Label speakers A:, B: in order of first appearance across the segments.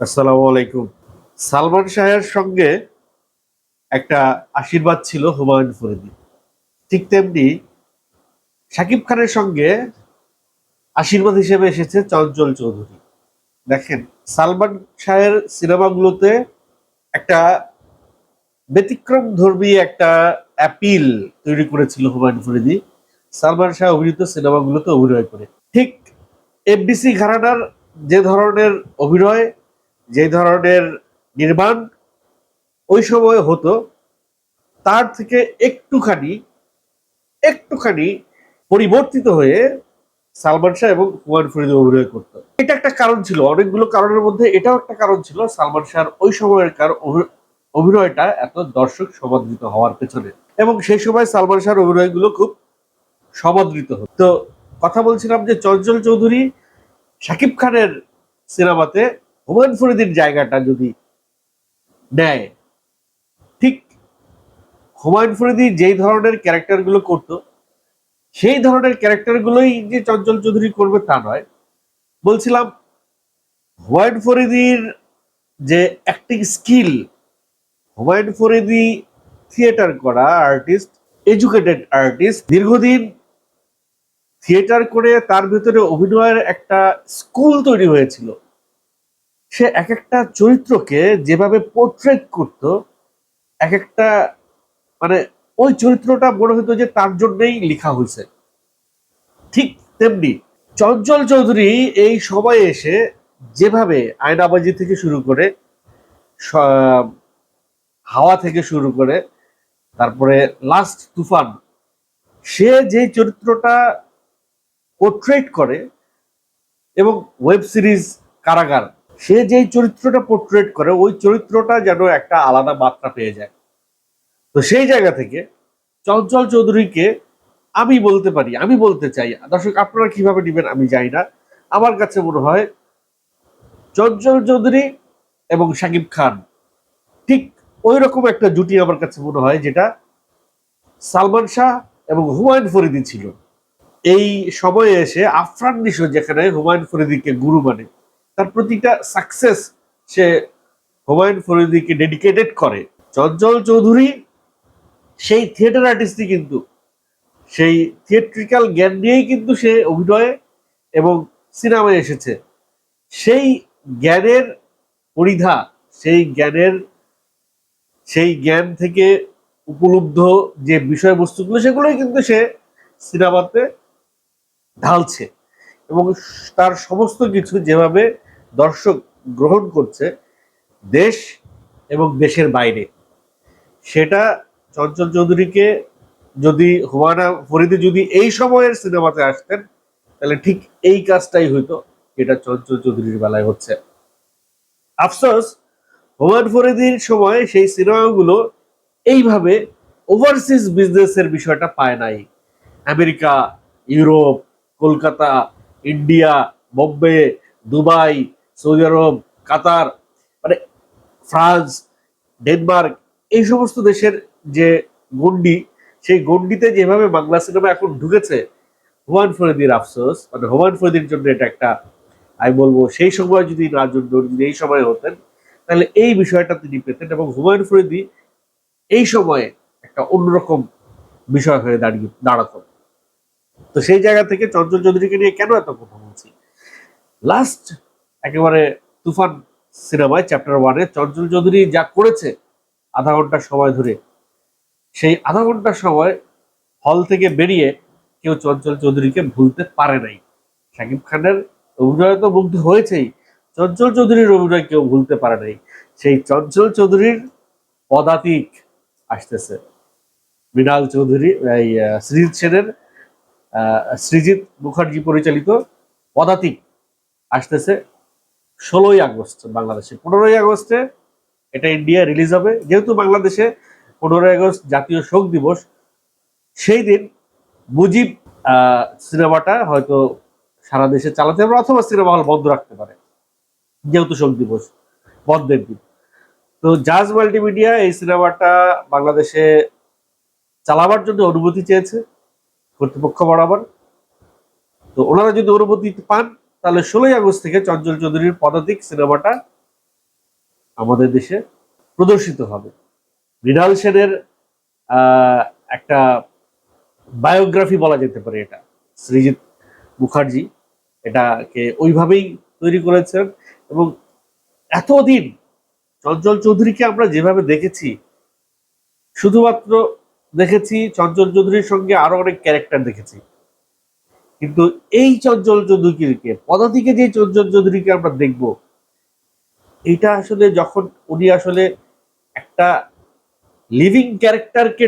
A: আসসালামু আলাইকুম। সালমান শাহের সঙ্গে একটা আশীর্বাদ ছিল হুমায়ুন ফরিদি ঠিক তেমনি শাকিব খানের সঙ্গে আশীর্বাদ হিসেবে এসেছে চঞ্চল চৌধুরী। দেখেন, সালমান শাহের সিনেমাগুলোতে একটা ব্যতিক্রম ধর্মী একটা অ্যাপিল তৈরি করেছিল হুমায়ুন ফরিদি। সালমান শাহ অভিনীত সিনেমাগুলোতে অভিনয় করে। ঠিক এফডিসি ঘরানার যে ধরনের অভিনয় যে ধরনের নির্মাণ ওই সময় হতো, তার থেকে একটুখানি একটুখানি পরিবর্তিত হয়ে সালমান শাহ এবং হুমায়ুন ফরিদ অভিনয় করতো। এটা একটা কারণ ছিল, অনেকগুলো কারণের মধ্যে এটাও একটা কারণ ছিল সালমান শাহর ওই সময়কার অভি- অভিনয়টা এত দর্শক সমাদৃত হওয়ার পেছনে। এবং সেই সময় সালমান শাহর অভিনয়গুলো খুব সমাদৃত হতো। তো কথা বলছিলাম যে চঞ্চল চৌধুরী, শাকিব খানের সিনেমাতে হুমায়ুন ফরিদির জায়গাটা যদি নেয়, ঠিক হুমায়ুন ফরিদি যেই ধরনের ক্যারেক্টারগুলো করতো, সেই ধরনের ক্যারেক্টারগুলোই যে চঞ্চল চৌধুরী করবে তা নয়। বলছিলাম হুমায়ুন ফরিদির যে acting skill Humayun Faridi theatre করা আর্টিস্ট এডুকেটেড আর্টিস্ট দীর্ঘদিন থিয়েটার করে তার ভিতরে অভিনয়ের একটা স্কুল তৈরি হয়েছিল। সে এক একটা চরিত্রকে যেভাবে পোর্ট্রেট করত এক একটা মানে ওই চরিত্রটা মনে হতো যে তার জন্যই লেখা হয়েছে। ঠিক তেমনি চঞ্চল চৌধুরী এই সময়ে এসে যেভাবে আয়নাবাজি থেকে শুরু করে হাওয়া থেকে শুরু করে, তারপরে লাস্ট তুফান, সে যে চরিত্রটা পোর্ট্রেট করে এবং ওয়েব সিরিজ কারাগার সে যেই চরিত্রটা পোর্ট্রেট করে, ওই চরিত্রটা যেন একটা আলাদা মাত্রা পেয়ে যায়। তো সেই জায়গা থেকে চঞ্চল চৌধুরীকে আমি বলতে পারি, আমি বলতে চাই। দর্শক, আপনারা কীভাবে নেবেন আমি জানি না। আমার কাছে মনে হয় চঞ্চল চৌধুরী এবং শাকিব খান, ঠিক ওই রকম একটা জুটি আমার কাছে মনে হয় যেটা সালমান শাহ এবং হুমায়ুন ফরিদি ছিল। এই সময়ে এসে আফরান নিশো যেখানে হুমায়ুন ফরিদিকে গুরু মানে তার প্রতিটা সাকসেস সে হুমায়ুন ফরিদিকে ডেডিকেটেড করে। চঞ্চল চৌধুরী, সেই থিয়েটার আর্টিস্টই কিন্তু, সেই থিয়েট্রিক্যাল জ্ঞান নিয়েই কিন্তু সে অভিনয়ে এবং সিনেমায় এসেছে। সেই জ্ঞানের পরিধা, সেই জ্ঞানের, সেই জ্ঞান থেকে উপলব্ধ যে বিষয়বস্তুগুলো, সেগুলোই কিন্তু সে সিনেমাতে ঢালছে। এবং তার সমস্ত কিছু যেভাবে দর্শক গ্রহণ করছে দেশ এবং দেশের বাইরে, সেটা চঞ্চল চৌধুরীকে যদি হুমায়ুন ফরিদি যদি এই সময়ের সিনেমাতে আসতেন, তাহলে ঠিক এই কাজটাই হইতো এটা চঞ্চল চৌধুরীর বেলায় হচ্ছে। আফসোস, হুমায়ুন ফরিদির সময় সেই সিনেমাগুলো এইভাবে ওভারসিজ বিজনেসের বিষয়টা পায় নাই। America, Europe, Kolkata India, Bombay, Dubai, Saudi Arab, Qatar মানে ফ্রান্স, ডেনমার্ক, এই সমস্ত দেশের যে গন্ডি সেই গন্ডিতে যেভাবে বাংলা সিনেমা এখন ঢুকেছে, হুমায়ুন ফরিদির আফসোস মানে হুমায়ুন ফরিদির জন্য এটা একটা, আমি বলব সেই সময় যদি না জন্য যদি এই সময় হতেন, তাহলে এই বিষয়টা তিনি পেতেন এবং হুমায়ুন ফরিদি এই সময়ে একটা অন্যরকম বিষয় হয়ে দাঁড়িয়ে দাঁড়াতো তো সেই জায়গা থেকে চঞ্চল চৌধুরীকে নিয়ে কেন এত কথা বলছি? লাস্ট একেবারে তুফান সিনেমায় চ্যাপ্টার ওয়ানে চঞ্চল চৌধুরী যা করেছে আধা ঘণ্টা সময় ধরে, সেই আধা ঘণ্টা সময় হল থেকে বেরিয়ে কেউ চঞ্চল চৌধুরীকে ভুলতে পারে নাই। শাকিব খানের অভিনয় তো মুগ্ধ হয়েছেই, চঞ্চল চৌধুরীর অভিনয় কেউ ভুলতে পারে নাই। সেই চঞ্চল চৌধুরীর পদাতিক আসতেছে। মৃণাল চৌধুরী, এই সৃজিত সেনের সৃজিত মুখার্জি পরিচালিত পদাতিক আসতেছে ষোলোই আগস্ট বাংলাদেশে। পনেরোই আগস্টে এটা ইন্ডিয়া রিলিজ হবে। যেহেতু বাংলাদেশে পনেরোই আগস্ট জাতীয় শোক দিবস, সেই দিন মুজিব সিনেমাটা হয়তো সারা দেশে চালাতে পারে অথবা সিনেমা হল বন্ধ রাখতে পারে। যেহেতু শোক দিবস, বন্ধের দিন। তো জাজ মাল্টিমিডিয়া এই সিনেমাটা বাংলাদেশে চালাবার জন্য অনুমতি চেয়েছে। কর্তৃপক্ষ বরাবর। তো ওনারা যদি অনুমতি পান, তাহলে ষোলোই আগস্ট থেকে চঞ্চল চৌধুরীর পদাতিক সিনেমাটা আমাদের দেশে প্রদর্শিত হবে। মৃণাল সেনের একটা বায়োগ্রাফি বলা যেতে পারে এটা সৃজিত মুখার্জি। এটাকে ওইভাবেই তৈরি করেছেন এবং এতদিন চঞ্চল চৌধুরীকে আমরা যেভাবে দেখেছি, শুধুমাত্র দেখেছি, চঞ্চল চৌধুরীর সঙ্গে আরও অনেক ক্যারেক্টার দেখেছি। কিন্তু এই চঞ্চল চৌধুরীকে, পদাতিকে যে চঞ্চল চৌধুরীকে আমরা দেখব, এটা আসলে যখন উনি আসলে একটা লিভিং ক্যারেক্টারকে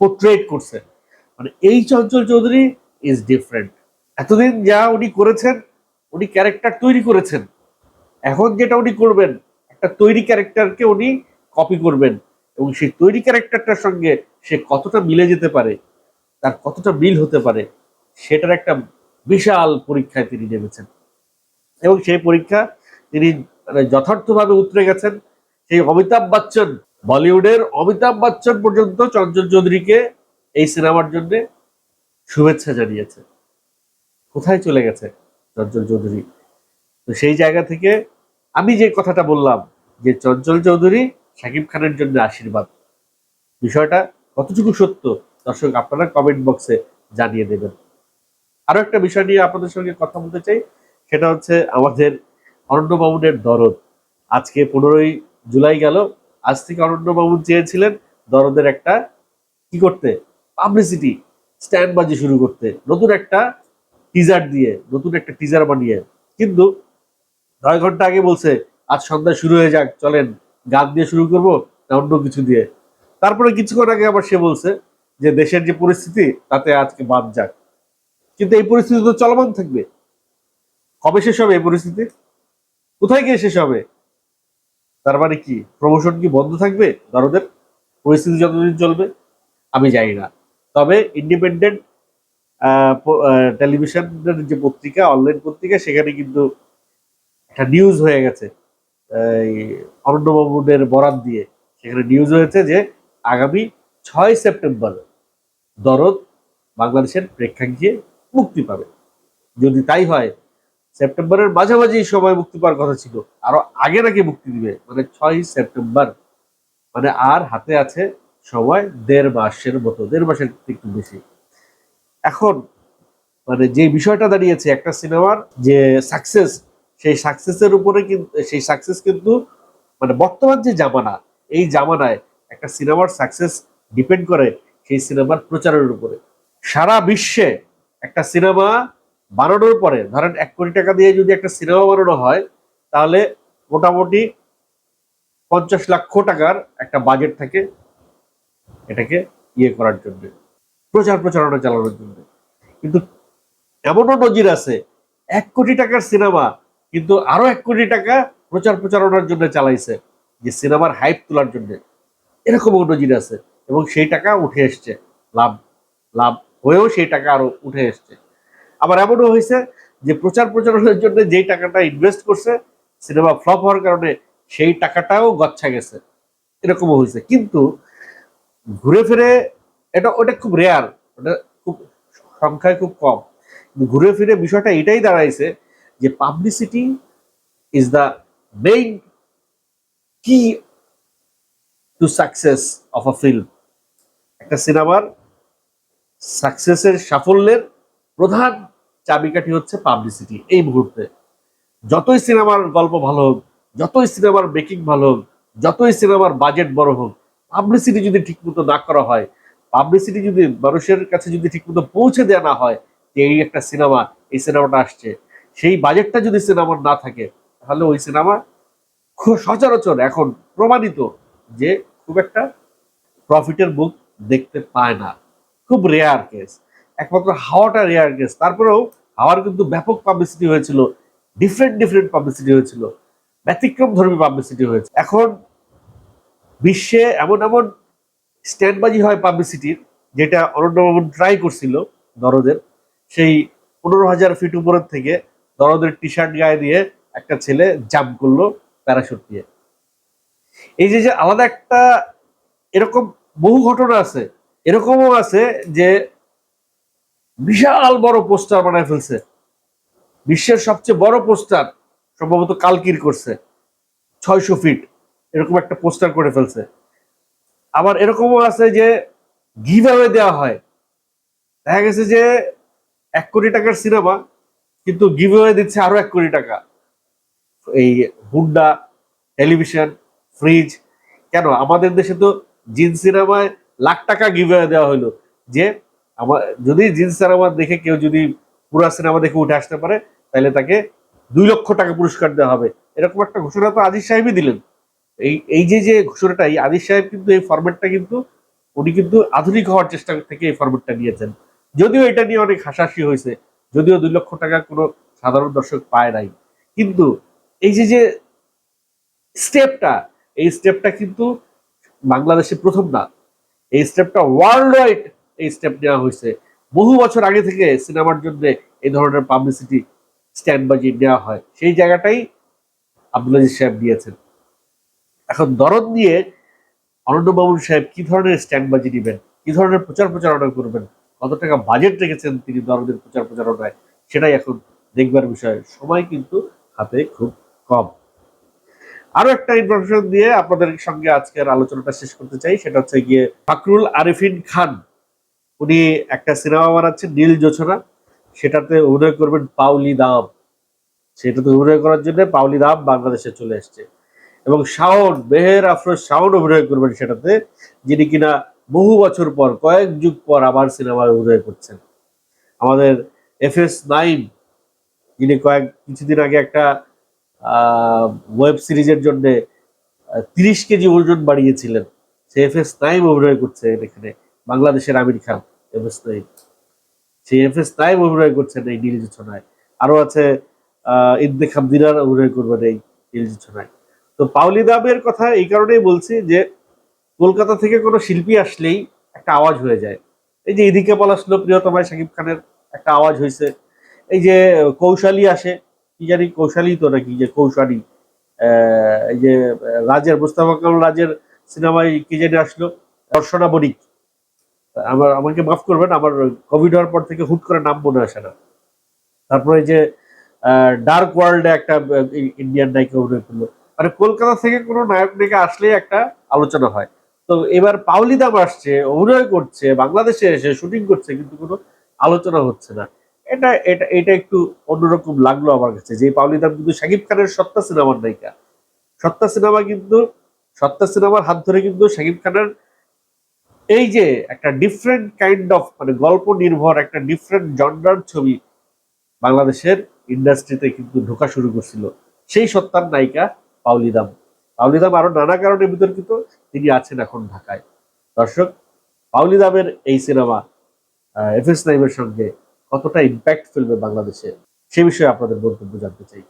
A: পোর্ট্রেট করছে মানে এই চঞ্চল চৌধুরী ইজ ডিফারেন্ট এতদিন যা উনি করেছেন, উনি ক্যারেক্টার তৈরি করেছেন। এখন যেটা উনি করবেন, একটা তৈরি ক্যারেক্টারকে উনি কপি করবেন। এবং সেই তৈরি ক্যারেক্টারটার সঙ্গে সে কতটা মিলে যেতে পারে, তার কতটা মিল হতে পারে, সেটার একটা বিশাল পরীক্ষায় তিনি নেমেছেন। এবং সেই পরীক্ষা তিনি যথার্থভাবে উতরে গেছেন। সেই অমিতাভ বচ্চন, বলিউডের অমিতাভ বচ্চন পর্যন্ত চঞ্চল চৌধুরীকে এই সিনেমার জন্য শুভেচ্ছা জানিয়েছে। কোথায় চলে গেছে চঞ্চল চৌধুরী? তো সেই জায়গা থেকে আমি যে কথাটা বললাম যে চঞ্চল চৌধুরী শাকিব খানের জন্য আশীর্বাদ। বিষয়টা কতটুকু সত্য, দর্শক আপনারা কমেন্ট বক্সে জানিয়ে দেবেন। আরও একটা বিষয় নিয়ে আপনাদের সঙ্গে কথা বলতে চাই, সেটা হচ্ছে আমাদের অরণ্য দরদ। আজকে পনেরোই জুলাই গেল, আজ থেকে অরণ্য মামুন চেয়েছিলেন দরদের একটা কি করতে? পাবলিসিটি স্ট্যান্ড বাজি শুরু করতে। নতুন একটা টিজার দিয়ে, নতুন একটা টিজার বানিয়ে। কিন্তু নয় ঘণ্টা আগে বলছে, আজ সন্ধ্যা শুরু হয়ে যাক, চলেন। গান দিয়ে শুরু করব, না অন্য কিছু দিয়ে। তারপরে কিছুক্ষণ আগে আবার সে বলছে যে দেশের যে পরিস্থিতি, তাতে আজকে বাদ যাক। কিন্তু এই পরিস্থিতি তো চলমান থাকবে। কবে শেষ হবে এই পরিস্থিতি? কোথায় গিয়ে শেষ হবে? তার মানে কি প্রমোশন কি বন্ধ থাকবে দরদের? পরিস্থিতি যতদিন চলবে, আমি জানি না। তবে ইন্ডিপেন্ডেন্ট টেলিভিশনের যে পত্রিকা অনলাইন পত্রিকা, সেখানে কিন্তু একটা নিউজ হয়ে গেছে। এই অরণ্য বরাত দিয়ে সেখানে নিউজ হয়েছে যে আগামী ছয় সেপ্টেম্বর দরদ বাংলাদেশের প্রেক্ষাগৃহে মুক্তি পাবে। যদি তাই হয়, সেপ্টেম্বরের মাঝামাঝি সময় মুক্তি পাওয়ার কথা ছিল, আরও আগে নাকি মুক্তি দিবে মানে ছয় সেপ্টেম্বর। মানে আর হাতে আছে সময়, দেড় মাসের মতো, দেড় মাসের একটু বেশি। এখন মানে যে বিষয়টা দাঁড়িয়েছে, একটা সিনেমার যে সাকসেস সেই সাকসেসের উপরে কিন্তু সেই সাকসেস কিন্তু মানে বর্তমান যে জামানা, এই জামানায় একটা সিনেমার সাকসেস ডিপেন্ড করে সেই সিনেমার প্রচারের উপরে। সারা বিশ্বে একটা সিনেমা বানানোর পরে, ধরেন এক কোটি টাকা দিয়ে যদি একটা সিনেমা বানানো হয়, তাহলে মোটামুটি পঞ্চাশ লক্ষ টাকার একটা বাজেট থাকে এটাকে ইয়ে করার জন্য, প্রচার প্রচারণা চালানোর জন্য। কিন্তু এমনও নজির আছে, এক কোটি টাকার সিনেমা কিন্তু আরও এক কোটি টাকা প্রচার প্রচারণার জন্য চালাইছে, যে সিনেমার হাইপ তোলার জন্য। এরকমও নজির আছে। এবং সেই টাকা উঠে এসছে। লাভ লাভ হয়েও সেই টাকা আরও উঠে এসছে। আবার এমনও হয়েছে যে প্রচার প্রচারণের জন্য যেই টাকাটা ইনভেস্ট করছে, সিনেমা ফ্লপ হওয়ার কারণে সেই টাকাটাও গচ্ছা গেছে। এরকমও হয়েছে। কিন্তু ঘুরে ফিরে এটা, ওটা খুব রেয়ার ওটা খুব, সংখ্যায় খুব কম। ঘুরে ফিরে বিষয়টা এটাই দাঁড়াইছে যে publicity is the main key to success of a film একটা সিনেমার সাকসেসের সাফল্যের প্রধান চাবিকাঠি হচ্ছে পাবলিসিটি এই মুহূর্তে। যতই সিনেমার গল্প ভালো হোক, যতই সিনেমার মেকিং ভালো হোক, যতই সিনেমার বাজেট বড় হোক পাবলিসিটি যদি ঠিকমতো না করা হয় পাবলিসিটি যদি মানুষের কাছে যদি ঠিকমতো পৌঁছে দেওয়া না হয় যে এই একটা সিনেমা, এই সিনেমাটা আসছে। সেই বাজেটটা যদি সিনেমার না থাকে, তাহলে ওই সিনেমা খুব সচরাচর এখন প্রমাণিত যে খুব একটা প্রফিটের মুখ দেখতে পায় না। খুব রেয়ার কেস একমাত্র হাওয়াটা রেয়ার কেস তারপরেও হাওয়ার কিন্তু ব্যাপক পাবলিসিটি হয়েছিল ডিফারেন্ট ডিফারেন্ট পাবলিসিটি হয়েছিল ব্যতিক্রম ধর্মী পাবলিসিটি হয়েছে। এখন বিশ্বে এমন এমন স্ট্যান্ডবাজি হয় পাবলিসিটির যেটা অরণ্যবাবন ট্রাই করছিল দরদের। সেই পনেরো হাজার ফিট উপরের থেকে দরদের টি শার্ট গায়ে দিয়ে একটা ছেলে জাম্প করল প্যারাশুট দিয়ে এই যে যে আলাদা একটা এরকম বহু ঘটনা আছে, এরকমও আছে যে বিশাল বড় পোস্টার বানায় ফেলছে। বিশ্বের সবচেয়ে বড় পোস্টার সম্ভবত কালকির করছে। ছয়শো ফিট, এরকম একটা পোস্টার করে ফেলছে। আবার এরকমও আছে যে গিভ দেওয়া হয়। দেখা গেছে যে এক কোটি টাকার সিনেমা কিন্তু গিভ দিচ্ছে আরও এক কোটি টাকা। এই হুন্ডা টেলিভিশন ফ্রিজ কেন? আমাদের দেশে তো জিন সিনেমায় লাখ টাকা গিভ দেওয়া হলো যে আমার, যদি জিন সিনেমা দেখে কেউ যদি পুরা সিনেমা দেখে উঠে আসতে পারে, তাহলে তাকে দুই লক্ষ টাকা পুরস্কার দেওয়া হবে। এরকম একটা ঘোষণা তো আজিজ সাহেবই দিলেন। এই এই যে যে ঘোষণাটা, এই আজিজ সাহেব কিন্তু এই ফরম্যাটটা কিন্তু, উনি কিন্তু আধুনিক হওয়ার চেষ্টা থেকে এই ফরম্যাটটা নিয়েছেন। যদিও এটা নিয়ে অনেক হাসাহাসি হয়েছে। যদিও দুই লক্ষ টাকা কোনো সাধারণ দর্শক পায় নাই। কিন্তু এই যে যে স্টেপটা এই স্টেপটা কিন্তু বাংলাদেশে প্রথম না। এই স্টেপটা ওয়ার্ল্ড ওয়াইড এই স্টেপ নেওয়া হয়েছে। বহু বছর আগে থেকে সিনেমার জন্য এই ধরনের পাবলিসিটি স্ট্যান্ড বাজি নেওয়া হয়। সেই জায়গাটাই আব্দুল আজিজ সাহেব দিয়েছেন। এখন দরদ নিয়ে বাবুল সাহেব কি ধরনের স্ট্যান্ড বাজি নেবেন? কি ধরনের প্রচার প্রচারণা করবেন? কত টাকা বাজেট রেখেছেন তিনি দরদের প্রচার প্রচারণায়, সেটাই এখন দেখবার বিষয়। সময় কিন্তু হাতে খুব কম। আরও একটা ইনফরমেশন দিয়ে আপনাদের সঙ্গে আজকের আলোচনাটা শেষ করতে চাই, সেটা হচ্ছে গিয়ে ফাকরুল আরিফিন খান। উনি একটা সিনেমা বানাচ্ছেন, নীল জোছনা। সেটাতে অভিনয় করবেন পাউলি দাম। সেটাতে অভিনয় করার জন্য পাউলি দাম বাংলাদেশে চলে এসছে। এবং শাওন, মেহের আফরোজ শাওন অভিনয় করবেন সেটাতে, যিনি কিনা বহু বছর পর, কয়েক যুগ পর আবার সিনেমায় অভিনয় করছেন। আমাদের এফ এস নাইন, যিনি কয়েক, কিছুদিন আগে একটা ওয়েব সিরিজের জন্য তিরিশ কেজি ওজন বাড়িয়েছিলেন। সে এফ এস নাইম অভিনয় করছে এখানে, বাংলাদেশের আমির খান এফ এস নাইম সেই এফ এস নাইম অভিনয় করছেন এই নীল জোছনায় আরও আছে ইন্দেখাম দিনার অভিনয় করবেন এই নীল জোছনায় তো পাউলি দামের কথা এই কারণেই বলছি যে কলকাতা থেকে কোনো শিল্পী আসলেই একটা আওয়াজ হয়ে যায়। এই যে এদিকে পলাশলো প্রিয়তমায় শাকিব খানের একটা আওয়াজ হয়েছে এই যে কৌশালী আসে, কি জানি কৌশালী তো নাকি, যে কৌশালী। এই যে রাজের, মুস্তাফা কামাল রাজের সিনেমায় কি জানি আসলো? দর্শনা বণিক। আমার, আমাকে মাফ করবেন, আমার কোভিড হওয়ার পর থেকে হুট করে নাম মনে আসে না। তারপরে যে ডার্ক ওয়ার্ল্ডে একটা ইন্ডিয়ান নায়িকা অভিনয় করল। মানে কলকাতা থেকে কোনো নায়ক নায়িকা আসলেই একটা আলোচনা হয়। তো এবার পাউলি দাম আসছে, অভিনয় করছে, বাংলাদেশে এসে শুটিং করছে, কিন্তু কোনো আলোচনা হচ্ছে না। এটা এটা এটা একটু অন্যরকম লাগল আমার কাছে, যে পাউলি দাম কিন্তু শাকিব খানের সত্তা সিনেমার নায়িকা। সত্তা সিনেমা কিন্তু, সত্তা সিনেমার হাত ধরে কিন্তু শাকিব খানের এই যে একটা ডিফারেন্ট কাইন্ড অফ মানে গল্প নির্ভর একটা ডিফারেন্ট জন্ডার ছবি বাংলাদেশের ইন্ডাস্ট্রিতে কিন্তু ঢোকা শুরু করছিল, সেই সত্তার নায়িকা পাউলি দাম পাউলি দাম আরও নানা কারণে বিতর্কিত তিনি আছেন এখন ঢাকায়। দর্শক পাউলি দামের এই সিনেমা এফ এস নাইমের সঙ্গে কতটা ইম্প্যাক্ট ফেলবে বাংলাদেশে, সে বিষয়ে আপনাদের বক্তব্য জানতে চাই।